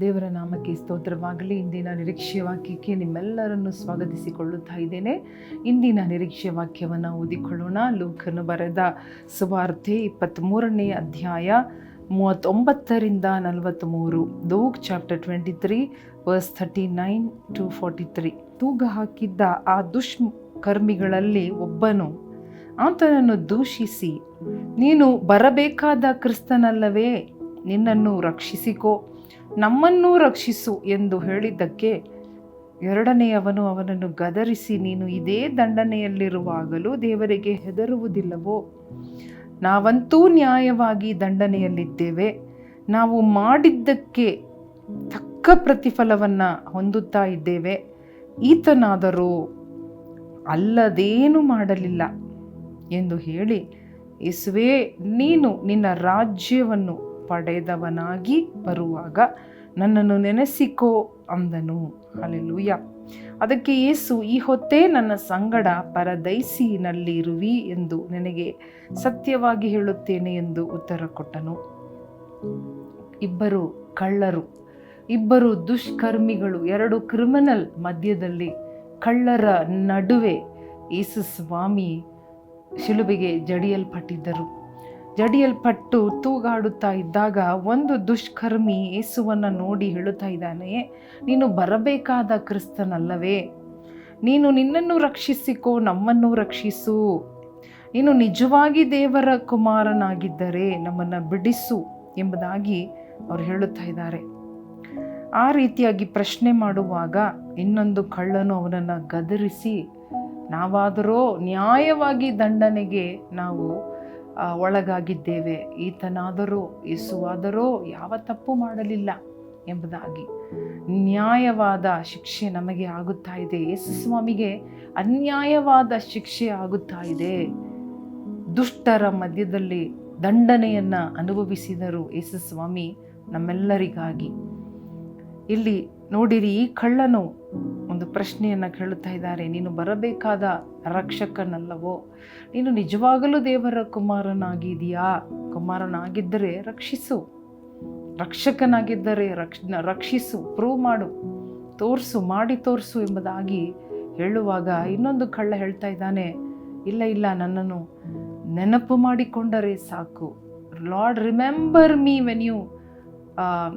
ದೇವರ ನಾಮಕ್ಕೆ ಸ್ತೋತ್ರವಾಗಲಿ. ಇಂದಿನ ನಿರೀಕ್ಷೆ ವಾಕ್ಯಕ್ಕೆ ನಿಮ್ಮೆಲ್ಲರನ್ನು ಸ್ವಾಗತಿಸಿಕೊಳ್ಳುತ್ತಾ ಇದ್ದೇನೆ. ಇಂದಿನ ನಿರೀಕ್ಷೆ ವಾಕ್ಯವನ್ನು ಓದಿಕೊಳ್ಳೋಣ. ಲೂಕನು ಬರೆದ ಸುವಾರ್ತೆ ಇಪ್ಪತ್ತ್ಮೂರನೇ ಅಧ್ಯಾಯ ಮೂವತ್ತೊಂಬತ್ತರಿಂದ ನಲವತ್ತ್ಮೂರು Luke chapter twenty three, verse thirty nine to forty three. ತೂಗ ಹಾಕಿದ್ದ ಆ ದುಷ್ಕರ್ಮಿಗಳಲ್ಲಿ ಒಬ್ಬನು, ಆತನನ್ನು ದೂಷಿಸಿ. ನೀನು ಬರಬೇಕಾದ ಕ್ರಿಸ್ತನಲ್ಲವೇ? ನಿನ್ನನ್ನು ರಕ್ಷಿಸಿಕೋ. ನಮ್ಮನ್ನೂ ರಕ್ಷಿಸು ಎಂದು ಹೇಳಿದ್ದಕ್ಕೆ ಎರಡನೆಯವನು ಅವನನ್ನು ಗದರಿಸಿ, ನೀನು ಇದೇ ದಂಡನೆಯಲ್ಲಿರುವಾಗಲೂ ದೇವರಿಗೆ ಹೆದರುವುದಿಲ್ಲವೋ? ನಾವಂತೂ ನ್ಯಾಯವಾಗಿ ದಂಡನೆಯಲ್ಲಿದ್ದೇವೆ. ನಾವು ಮಾಡಿದ್ದಕ್ಕೆ ತಕ್ಕ ಪ್ರತಿಫಲವನ್ನು ಹೊಂದುತ್ತಾ ಇದ್ದೇವೆ. ಈತನಾದರೂ ಅಲ್ಲದೇನು ಮಾಡಲಿಲ್ಲ ಎಂದು ಹೇಳಿ, ಯೇಸುವೆ, ನೀನು ನಿನ್ನ ರಾಜ್ಯವನ್ನು ಪಡೆದವನಾಗಿ ಬರುವಾಗ ನನ್ನನ್ನು ನೆನೆಸಿಕೋ ಅಂದನು. ಅಲ್ಲೆಲೂಯ ಅದಕ್ಕೆ ಯೇಸು, ಈ ಹೊತ್ತೇ ನನ್ನ ಸಂಗಡ ಪರದೈಸಿನಲ್ಲಿರುವಿ ಎಂದು ನನಗೆ ಸತ್ಯವಾಗಿ ಹೇಳುತ್ತೇನೆ ಎಂದು ಉತ್ತರ ಕೊಟ್ಟನು. ಇಬ್ಬರು ಕಳ್ಳರು, ಇಬ್ಬರು ದುಷ್ಕರ್ಮಿಗಳು, ಎರಡು ಕ್ರಿಮಿನಲ್ ಮಧ್ಯದಲ್ಲಿ ಕಳ್ಳರ ನಡುವೆ ಯೇಸು ಸ್ವಾಮಿ ಶಿಲುಬೆಗೆ ಜಡಿಯಲ್ಪಟ್ಟಿದ್ದರು. ಜಡಿಯಲ್ಪಟ್ಟು ತೂಗಾಡುತ್ತಾ ಇದ್ದಾಗ ಒಂದು ದುಷ್ಕರ್ಮಿ ಯೇಸುವನ್ನು ನೋಡಿ ಹೇಳುತ್ತಾ ಇದ್ದಾನೆ, ನೀನು ಬರಬೇಕಾದ ಕ್ರಿಸ್ತನಲ್ಲವೇ? ನೀನು ನಿನ್ನನ್ನು ರಕ್ಷಿಸಿಕೋ, ನಮ್ಮನ್ನು ರಕ್ಷಿಸು. ನೀನು ನಿಜವಾಗಿ ದೇವರ ಕುಮಾರನಾಗಿದ್ದರೆ ನಮ್ಮನ್ನು ಬಿಡಿಸು ಎಂಬುದಾಗಿ ಅವರು ಹೇಳುತ್ತಾ ಇದ್ದಾರೆ. ಆ ರೀತಿಯಾಗಿ ಪ್ರಶ್ನೆ ಮಾಡುವಾಗ ಇನ್ನೊಂದು ಕಳ್ಳನು ಅವನನ್ನು ಗದರಿಸಿ, ನಾವಾದರೂ ನ್ಯಾಯವಾಗಿ ದಂಡನೆಗೆ ನಾವು ಒಳಗಾಗಿದ್ದೇವೆ. ಈತನಾದರೂ, ಯೇಸುವಾದರೋ ಯಾವ ತಪ್ಪು ಮಾಡಲಿಲ್ಲ ಎಂಬುದಾಗಿ. ನ್ಯಾಯವಾದ ಶಿಕ್ಷೆ ನಮಗೆ ಆಗುತ್ತಾ ಇದೆ. ಯೇಸು ಸ್ವಾಮಿಗೆ ಅನ್ಯಾಯವಾದ ಶಿಕ್ಷೆ ಆಗುತ್ತಾ ಇದೆ. ದುಷ್ಟರ ಮಧ್ಯದಲ್ಲಿ ದಂಡನೆಯನ್ನು ಅನುಭವಿಸಿದರು ಯೇಸು ಸ್ವಾಮಿ ನಮ್ಮೆಲ್ಲರಿಗಾಗಿ. ಇಲ್ಲಿ ನೋಡಿರಿ, ಈ ಕಳ್ಳನು ಒಂದು ಪ್ರಶ್ನೆಯನ್ನು ಕೇಳುತ್ತಾ ಇದ್ದಾರೆ. ನೀನು ಬರಬೇಕಾದ ರಕ್ಷಕನಲ್ಲವೋ? ನೀನು ನಿಜವಾಗಲೂ ದೇವರ ಕುಮಾರನಾಗಿದೆಯಾ ಕುಮಾರನಾಗಿದ್ದರೆ ರಕ್ಷಿಸು. ರಕ್ಷಕನಾಗಿದ್ದರೆ ರಕ್ಷ, ರಕ್ಷಿಸು ಪ್ರೂವ್ ಮಾಡು. ತೋರಿಸು, ಮಾಡಿ ತೋರಿಸು ಎಂಬುದಾಗಿ ಹೇಳುವಾಗ ಇನ್ನೊಂದು ಕಳ್ಳ ಹೇಳ್ತಾ ಇದ್ದಾನೆ. ಇಲ್ಲ ಇಲ್ಲ, ನನ್ನನ್ನು ನೆನಪು ಮಾಡಿಕೊಂಡರೆ ಸಾಕು. Lord, remember me when you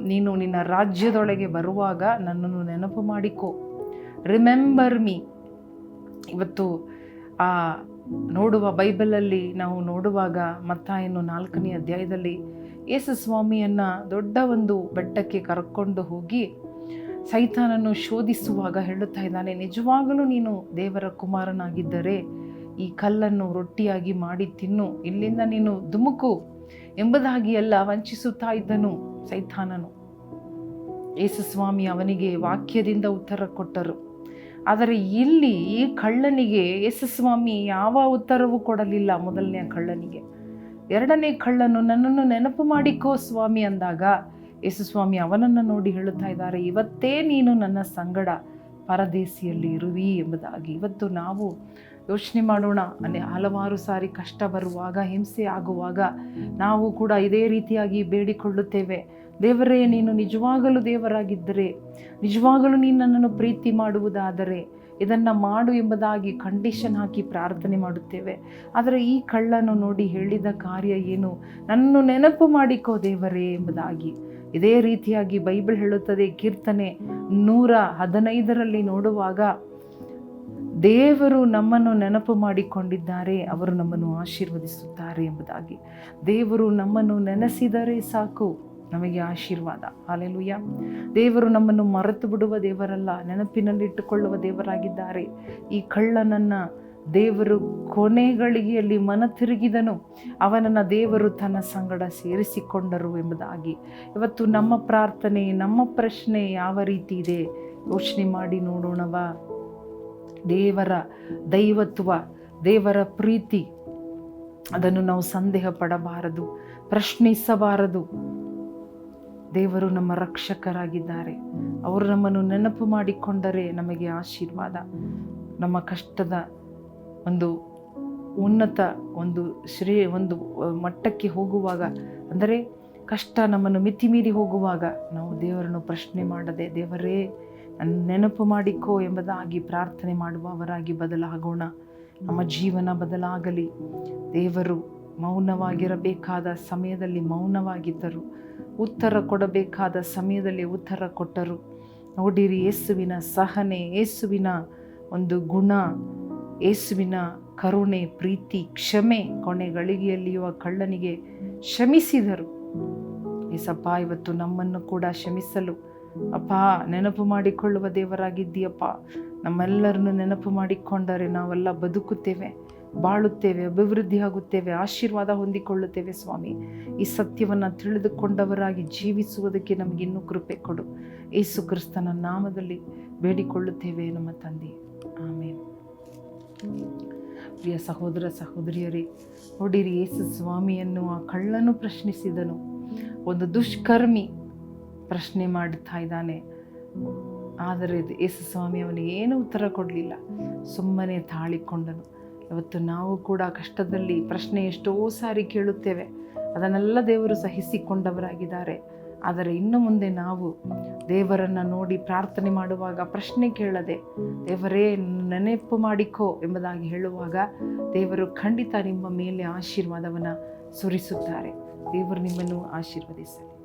ನೀನು ನಿನ್ನ ರಾಜ್ಯದೊಳಗೆ ಬರುವಾಗ ನನ್ನನ್ನು ನೆನಪು ಮಾಡಿಕೊ. ರಿಮೆಂಬರ್ ಮೀ ಇವತ್ತು, ಆ, ನೋಡುವ ಬೈಬಲಲ್ಲಿ ನಾವು ನೋಡುವಾಗ ಮತ್ತಾಯನ್ನು ನಾಲ್ಕನೇ ಅಧ್ಯಾಯದಲ್ಲಿ ಯೇಸು ಸ್ವಾಮಿಯನ್ನು ದೊಡ್ಡ ಒಂದು ಬೆಟ್ಟಕ್ಕೆ ಕರ್ಕೊಂಡು ಹೋಗಿ ಸೈತಾನನ್ನು ಶೋಧಿಸುವಾಗ ಹೇಳುತ್ತಾ ಇದ್ದಾನೆ, ನಿಜವಾಗಲೂ ನೀನು ದೇವರ ಕುಮಾರನಾಗಿದ್ದರೆ ಈ ಕಲ್ಲನ್ನು ರೊಟ್ಟಿಯಾಗಿ ಮಾಡಿ ತಿನ್ನು, ಇಲ್ಲಿಂದ ನೀನು ಧುಮುಕು ಎಂಬುದಾಗಿ ಎಲ್ಲ ವಂಚಿಸುತ್ತಾ ಇದ್ದನು ಸೈತಾನನು. ಯೇಸುಸ್ವಾಮಿ ಅವನಿಗೆ ವಾಕ್ಯದಿಂದ ಉತ್ತರ ಕೊಟ್ಟರು. ಆದರೆ ಇಲ್ಲಿ ಈ ಕಳ್ಳನಿಗೆ ಯೇಸುಸ್ವಾಮಿ ಯಾವ ಉತ್ತರವೂ ಕೊಡಲಿಲ್ಲ ಮೊದಲನೆಯ ಕಳ್ಳನಿಗೆ. ಎರಡನೇ ಕಳ್ಳನು, ನನ್ನನ್ನು ನೆನಪು ಮಾಡಿಕೋ ಸ್ವಾಮಿ ಅಂದಾಗ ಯೇಸುಸ್ವಾಮಿ ಅವನನ್ನು ನೋಡಿ ಹೇಳುತ್ತಾ ಇದ್ದಾರೆ, ಇವತ್ತೇ ನೀನು ನನ್ನ ಸಂಗಡ ಪರದೇಸಿಯಲ್ಲಿ ಇರುವಿ ಎಂಬುದಾಗಿ. ಇವತ್ತು ನಾವು ಯೋಚನೆ ಮಾಡೋಣ ಅನೆ ಹಲವಾರು ಸಾರಿ ಕಷ್ಟ ಬರುವಾಗ, ಹಿಂಸೆ ಆಗುವಾಗ ನಾವು ಕೂಡ ಇದೇ ರೀತಿಯಾಗಿ ಬೇಡಿಕೊಳ್ಳುತ್ತೇವೆ. ದೇವರೇ, ನೀನು ನಿಜವಾಗಲೂ ದೇವರಾಗಿದ್ದರೆ, ನಿಜವಾಗಲೂ ನೀನು ನನ್ನನ್ನು ಪ್ರೀತಿ ಮಾಡುವುದಾದರೆ ಇದನ್ನು ಮಾಡು ಎಂಬುದಾಗಿ ಕಂಡೀಷನ್ ಹಾಕಿ ಪ್ರಾರ್ಥನೆ ಮಾಡುತ್ತೇವೆ. ಆದರೆ ಈ ಕಳ್ಳನು ನೋಡಿ ಹೇಳಿದ ಕಾರ್ಯ ಏನು? ನನ್ನನ್ನು ನೆನಪು ಮಾಡಿಕೋ ದೇವರೇ ಎಂಬುದಾಗಿ. ಇದೇ ರೀತಿಯಾಗಿ ಬೈಬಲ್ ಹೇಳುತ್ತದೆ, ಕೀರ್ತನೆ ನೂರ ಹದಿನೈದರಲ್ಲಿ ನೋಡುವಾಗ ದೇವರು ನಮ್ಮನ್ನು ನೆನಪು ಮಾಡಿಕೊಂಡಿದ್ದಾರೆ, ಅವರು ನಮ್ಮನ್ನು ಆಶೀರ್ವದಿಸುತ್ತಾರೆ ಎಂಬುದಾಗಿ. ದೇವರು ನಮ್ಮನ್ನು ನೆನೆಸಿದರೆ ಸಾಕು, ನಮಗೆ ಆಶೀರ್ವಾದ. ಹಾಲೆಲುಯ್ಯ ದೇವರು ನಮ್ಮನ್ನು ಮರೆತು ಬಿಡುವ ದೇವರಲ್ಲ, ನೆನಪಿನಲ್ಲಿಟ್ಟುಕೊಳ್ಳುವ ದೇವರಾಗಿದ್ದಾರೆ. ಈ ಕಳ್ಳನನ್ನು ದೇವರು ಕೊನೆಗಳಿಗೆಯಲ್ಲಿ ಮನ ತಿರುಗಿದನು, ಅವನನ್ನು ದೇವರು ತನ್ನ ಸಂಗಡ ಸೇರಿಸಿಕೊಂಡರು ಎಂಬುದಾಗಿ. ಇವತ್ತು ನಮ್ಮ ಪ್ರಾರ್ಥನೆ, ನಮ್ಮ ಪ್ರಶ್ನೆ ಯಾವ ರೀತಿ ಇದೆ? ಯೋಚನೆ ಮಾಡಿ ನೋಡೋಣವ? ದೇವರ ದೈವತ್ವ, ದೇವರ ಪ್ರೀತಿ, ಅದನ್ನು ನಾವು ಸಂದೇಹ ಪಡಬಾರದು ಪ್ರಶ್ನಿಸಬಾರದು. ದೇವರು ನಮ್ಮ ರಕ್ಷಕರಾಗಿದ್ದಾರೆ. ಅವರು ನಮ್ಮನ್ನು ನೆನಪು ಮಾಡಿಕೊಂಡರೆ ನಮಗೆ ಆಶೀರ್ವಾದ. ನಮ್ಮ ಕಷ್ಟದ ಒಂದು ಉನ್ನತ ಒಂದು ಶ್ರೇ, ಒಂದು ಮಟ್ಟಕ್ಕೆ ಹೋಗುವಾಗ, ಅಂದರೆ ಕಷ್ಟ ನಮ್ಮನ್ನು ಮಿತಿಮೀರಿ ಹೋಗುವಾಗ ನಾವು ದೇವರನ್ನು ಪ್ರಶ್ನೆ ಮಾಡದೆ ದೇವರೇ ನೆನಪು ಮಾಡಿಕೋ ಎಂಬುದಾಗಿ ಪ್ರಾರ್ಥನೆ ಮಾಡುವವರಾಗಿ ಬದಲಾಗೋಣ. ನಮ್ಮ ಜೀವನ ಬದಲಾಗಲಿ. ದೇವರು ಮೌನವಾಗಿರಬೇಕಾದ ಸಮಯದಲ್ಲಿ ಮೌನವಾಗಿದ್ದರು. ಉತ್ತರ ಕೊಡಬೇಕಾದ ಸಮಯದಲ್ಲಿ ಉತ್ತರ ಕೊಟ್ಟರು. ನೋಡಿರಿ, ಯೇಸುವಿನ ಸಹನೆ, ಯೇಸುವಿನ ಒಂದು ಗುಣ, ಯೇಸುವಿನ ಕರುಣೆ, ಪ್ರೀತಿ, ಕ್ಷಮೆ ಕೊನೆ ಗಳಿಗೆಯಲ್ಲಿಯುವ ಕಳ್ಳನಿಗೆ ಕ್ಷಮಿಸಿದರು. ಏಸಪ್ಪ, ಇವತ್ತು ನಮ್ಮನ್ನು ಕೂಡ ಕ್ಷಮಿಸಲು ಅಪ್ಪ, ನೆನಪು ಮಾಡಿಕೊಳ್ಳುವ ದೇವರಾಗಿದ್ದೀಯಪ್ಪ. ನಮ್ಮೆಲ್ಲರನ್ನು ನೆನಪು ಮಾಡಿಕೊಂಡರೆ ನಾವೆಲ್ಲ ಬದುಕುತ್ತೇವೆ, ಬಾಳುತ್ತೇವೆ, ಅಭಿವೃದ್ಧಿ ಆಗುತ್ತೇವೆ, ಆಶೀರ್ವಾದ ಹೊಂದಿಕೊಳ್ಳುತ್ತೇವೆ ಸ್ವಾಮಿ. ಈ ಸತ್ಯವನ್ನು ತಿಳಿದುಕೊಂಡವರಾಗಿ ಜೀವಿಸುವುದಕ್ಕೆ ನಮಗಿನ್ನೂ ಕೃಪೆ ಕೊಡು. ಯೇಸು ಕ್ರಿಸ್ತನ ನಾಮದಲ್ಲಿ ಬೇಡಿಕೊಳ್ಳುತ್ತೇವೆ ನಮ್ಮ ತಂದೆ. ಆಮೇಲೆ ಪ್ರಿಯ ಸಹೋದರ ಸಹೋದರಿಯರೇ, ನೋಡಿರಿ ಯೇಸು ಸ್ವಾಮಿಯನ್ನು ಆ ಕಳ್ಳನು ಪ್ರಶ್ನಿಸಿದನು. ಒಂದು ದುಷ್ಕರ್ಮಿ ಪ್ರಶ್ನೆ ಮಾಡುತ್ತಾ ಇದ್ದಾನೆ. ಆದರೆ ಯೇಸು ಸ್ವಾಮಿ ಅವನಿಗೆ ಏನೂ ಉತ್ತರ ಕೊಡಲಿಲ್ಲ. ಸುಮ್ಮನೆ ತಾಳಿಕೊಂಡನು. ಇವತ್ತು ನಾವು ಕೂಡ ಕಷ್ಟದಲ್ಲಿ ಪ್ರಶ್ನೆ ಎಷ್ಟೋ ಸಾರಿ ಕೇಳುತ್ತೇವೆ. ಅದನ್ನೆಲ್ಲ ದೇವರು ಸಹಿಸಿಕೊಂಡವರಾಗಿದ್ದಾರೆ. ಆದರೆ ಇನ್ನು ಮುಂದೆ ನಾವು ದೇವರನ್ನು ನೋಡಿ ಪ್ರಾರ್ಥನೆ ಮಾಡುವಾಗ ಪ್ರಶ್ನೆ ಕೇಳದೆ, ದೇವರೇ, ನೆನಪು ಮಾಡಿಕೋ ಎಂಬುದಾಗಿ ಹೇಳುವಾಗ ದೇವರು ಖಂಡಿತ ನಿಮ್ಮ ಮೇಲೆ ಆಶೀರ್ವಾದವನ್ನು ಸುರಿಸುತ್ತಾರೆ. ದೇವರು ನಿಮ್ಮನ್ನು ಆಶೀರ್ವದಿಸಲಿ.